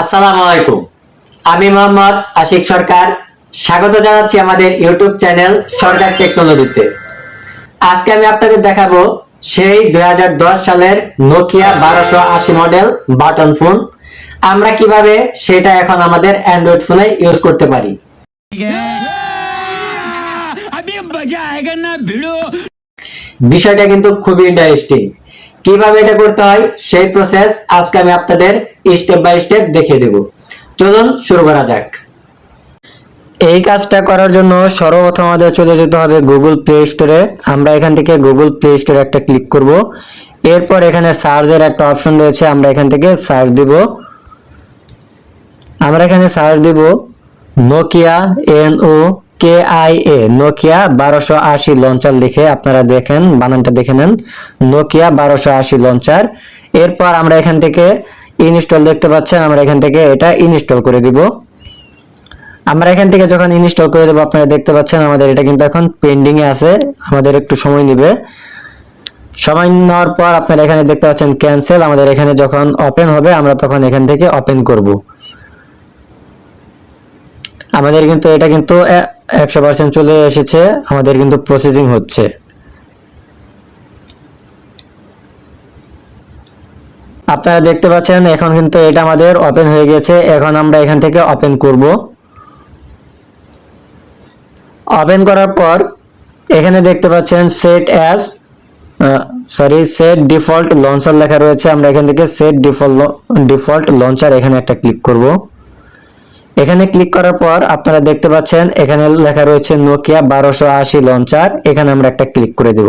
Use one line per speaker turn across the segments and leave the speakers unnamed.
আসসালামু আলাইকুম। আমি মোহাম্মদ আশিক সরকার। স্বাগত জানাচ্ছি আমাদের ইউটিউব চ্যানেল সরকার টেকনোলজিতে। আজকে আমি আপনাদের দেখাবো সেই দুই সালের নোকিয়া বারোশো আশি মডেল বাটন ফোন। আমরা কীভাবে সেটা এখন আমাদের অ্যান্ড্রয়েড ফোনে ইউজ করতে পারি। বিষয়টা কিন্তু খুবই ইন্টারেস্টিং কীভাবে এটা করতে হয়, সেই প্রসেস আজকে আমি আপনাদের স্টেপ বাই স্টেপ দেখিয়ে দেব। চলুন শুরু করা যাক। এই কাজটা করার জন্য সর্বপ্রথম আমাদের চলে যেতে হবে গুগল প্লে স্টোরে আমরা এখান থেকে গুগল প্লে স্টোরে একটা ক্লিক করব। এরপর এখানে সার্চের একটা অপশন রয়েছে, আমরা এখান থেকে সার্চ দিব। আমরা এখানে সার্চ দিব Nokia N O K I A Nokia বারোশো আশি লঞ্চার লিখে আপনারা দেখেন, বানানটা দেখে নেন। নোকিয়া বারোশো আশি লঞ্চার এরপর আমরা এখান থেকে ইনস্টল দেখতে পাচ্ছেন, আমরা এখান থেকে এটা ইনস্টল করে দিব। আমরা এখান থেকে যখন ইনস্টল করে দেবো, আপনারা দেখতে পাচ্ছেন আমাদের এটা কিন্তু এখন পেন্ডিং এ আছে। আমাদের একটু সময় নেবে। সময় নেওয়ার পর আপনারা এখানে দেখতে পাচ্ছেন ক্যান্সেল আমাদের এখানে যখন ওপেন হবে, আমরা তখন এখান থেকে ওপেন করব। আমাদের কিন্তু এটা কিন্তু একশো পার্সেন্ট চলে এসেছে, আমাদের কিন্তু প্রসেসিং হচ্ছে। আপনারা দেখতে পাচ্ছেন, এখন কিন্তু এটা আমাদের ওপেন হয়ে গেছে, এখন আমরা এখান থেকে ওপেন করব। ওপেন করার পর, এখানে দেখতে পাচ্ছেন set as sorry set default launcher লেখা রয়েছে, আমরা এখান থেকে সেট ডিফল্ট ডিফল্ট লঞ্চার এখানে একটা ক্লিক করব। এখানে ক্লিক করার পর আপনারা দেখতে পাচ্ছেন, এখানে লেখা রয়েছে নোকিয়া বারোশো আশি লঞ্চার এখানে আমরা একটা ক্লিক করে দেব।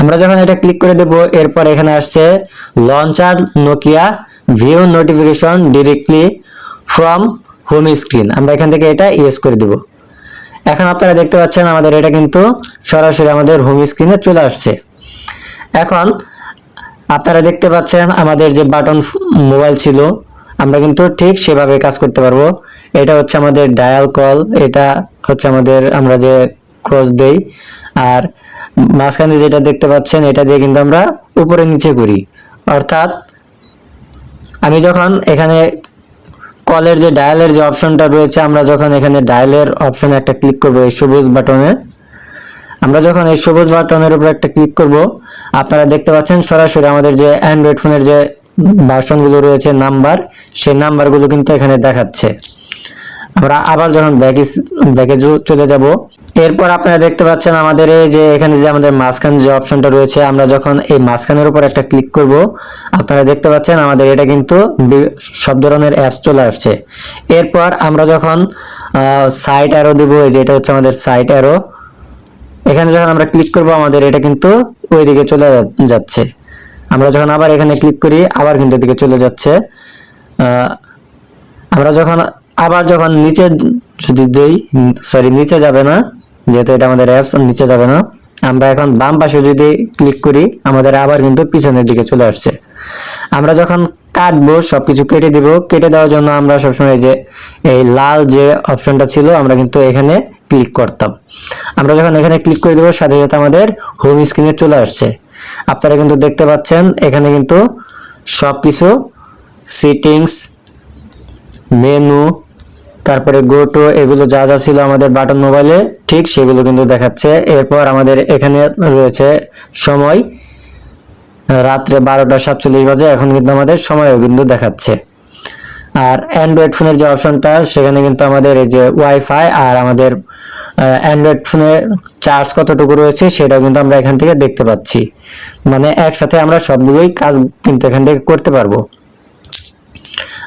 আমরা যখন এটা ক্লিক করে দেব, এরপর এখানে আসছে launcher Nokia view notification directly from home screen আমরা এখান থেকে এটা ইয়েস করে দেব। এখন আপনারা দেখতে পাচ্ছেন, আমাদের এটা কিন্তু সরাসরি আমাদের হোম স্ক্রিনে চলে আসছে। এখন আপনারা দেখতে পাচ্ছেন, আমাদের যে বাটন মোবাইল ছিল আমরা কিন্তু ঠিক সেভাবে কাজ করতে পারব। এটা হচ্ছে আমাদের ডায়াল কল এটা হচ্ছে আমাদের আমরা যে ক্রস দেই। আর মাঝখানে যেটা দেখতে পাচ্ছেন, এটা দিয়ে কিন্তু আমরা উপরে নিচে করি অর্থাৎ আমি যখন এখানে কলের যে ডায়ালের যে অপশনটা রয়েছে, আমরা যখন এখানে ডায়ালের অপশনে একটা ক্লিক করব, এই সবুজ বাটনে আমরা যখন এই সবুজ বাটনের উপর একটা ক্লিক করব, আপনারা দেখতে পাচ্ছেন সরাসরি আমাদের যে অ্যান্ড্রয়েড ফোনের যে ভার্সনগুলো রয়েছে নাম্বার, সেই নাম্বারগুলো কিন্তু এখানে দেখাচ্ছে। আমরা আবার যখন ব্যাগে ব্যাগে চলে যাব, এরপর আপনারা দেখতে পাচ্ছেন আমাদের এই যে এখানে যে আমাদের মাঝখান যে অপশনটা রয়েছে, আমরা যখন এই মাঝখানের উপর একটা ক্লিক করব, আপনারা দেখতে পাচ্ছেন আমাদের এটা কিন্তু সব ধরনের অ্যাপস চলে আসছে। এরপর আমরা যখন সাইট অ্যারো দিব, এই যে এটা হচ্ছে আমাদের সাইট অ্যারো, এখানে যখন আমরা ক্লিক করব, আমাদের এটা কিন্তু ওইদিকে চলে যাচ্ছে। আমরা যখন আবার এখানে ক্লিক করি, আবার কিন্তু এদিকে চলে যাচ্ছে। আমরা যখন আবার যখন নিচে যদি দেই সরি নিচে যাবে না, যেহেতু এটা আমাদের অ্যাপস নিচে যাবে না। আমরা এখন বাম পাশে যদি ক্লিক করি, আমাদের আবার কিন্তু পিছনের দিকে চলে আসছে। আমরা যখন কাটবো সব কিছু কেটে দিব। কেটে দেওয়ার জন্য আমরা সবসময় যে, এই লাল যে অপশনটা ছিল, আমরা কিন্তু এখানে ক্লিক করতাম। আমরা যখন এখানে ক্লিক করে দেবো, সাথে সাথে আমাদের হোম স্ক্রিনে চলে আসছে। আপনারা কিন্তু দেখতে পাচ্ছেন, এখানে কিন্তু সব কিছু সিটিংস মেনু তারপরে গো টু এগুলো যা যা ছিল আমাদের বাটন মোবাইলে ঠিক সেগুলো কিন্তু দেখাচ্ছে। এরপর আমাদের এখানে রয়েছে সময়, রাত্রে বারোটা সাতচল্লিশ বাজে, এখন কিন্তু আমাদের সময়ও কিন্তু দেখাচ্ছে। আর অ্যান্ড্রয়েড ফোনের যে অপশনটা সেখানে কিন্তু আমাদের এই যে ওয়াইফাই আর আমাদের অ্যান্ড্রয়েড ফোনের চার্জ কতটুকু রয়েছে সেটাও কিন্তু আমরা এখান থেকে দেখতে পাচ্ছি। মানে একসাথে আমরা সবগুলোই কাজ কিন্তু এখান থেকে করতে পারব।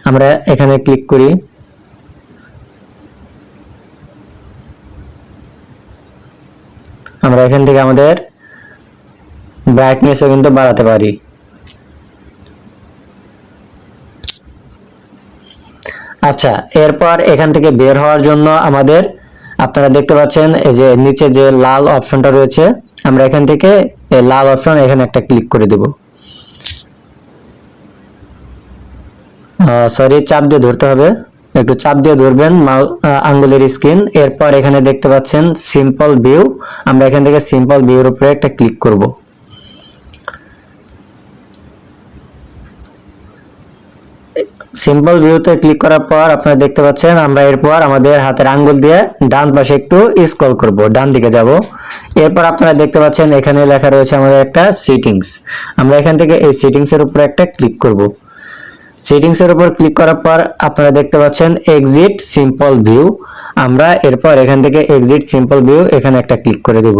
আমরা এখানে ক্লিক করি। আমরা এখান থেকে আমাদের ব্রাইটনেসও কিন্তু বাড়াতে পারি। আচ্ছা এরপর এখান থেকে বের হওয়ার জন্য আমাদের আপনারা দেখতে পাচ্ছেন, এই যে নিচে যে লাল অপশনটা রয়েছে, আমরা এখান থেকে এই লাল অপশন এখানে একটা ক্লিক করে দেব। সরি চাপ দিয়ে ধরতে হবে। একটু চাপ দিয়ে ধরবেন আঙ্গুলের স্ক্রিন। এরপর এখানে দেখতে পাচ্ছেন সিম্পল ভিউ আমরা এখান থেকে সিম্পল ভিউর উপরে একটা ক্লিক করব। সিম্পল ভিউতে ক্লিক করার পর আপনারা দেখতে পাচ্ছেন, আমরা এরপর আমাদের হাতের আঙ্গুল দিয়ে ডান পাশে একটু স্ক্রল করব, ডান দিকে যাব। এরপর আপনারা দেখতে পাচ্ছেন, এখানে লেখা রয়েছে আমাদের একটা সেটিংস আমরা এখান থেকে এই সেটিংস এর উপর একটা ক্লিক করব। সেটিংস এর উপর ক্লিক করার পর আপনারা দেখতে পাচ্ছেন এক্সিট সিম্পল ভিউ আমরা এরপর এখান থেকে এক্সিট সিম্পল ভিউ এখানে একটা ক্লিক করে দেব।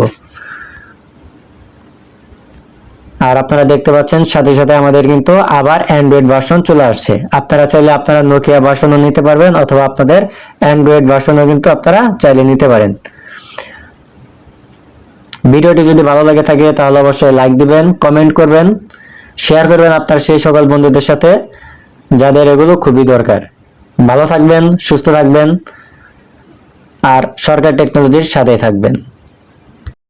আর আপনারা দেখতে পাচ্ছেন, সাথে সাথে আমাদের কিন্তু আবার অ্যান্ড্রয়েড ভার্সন চলে আসছে। আপনারা চাইলে আপনারা নোকিয়া ভার্সনও নিতে পারবেন, অথবা আপনাদের অ্যান্ড্রয়েড ভার্সনও কিন্তু আপনারা চাইলে নিতে পারেন। ভিডিওটি যদি ভালো লাগে থাকে, তাহলে অবশ্যই লাইক দিবেন কমেন্ট করবেন শেয়ার করবেন আপনার সেই সকল বন্ধুদের সাথে, যাদের এগুলো খুবই দরকার। ভালো থাকবেন, সুস্থ থাকবেন, আর সরকার টেকনোলজির সাথে থাকবেন।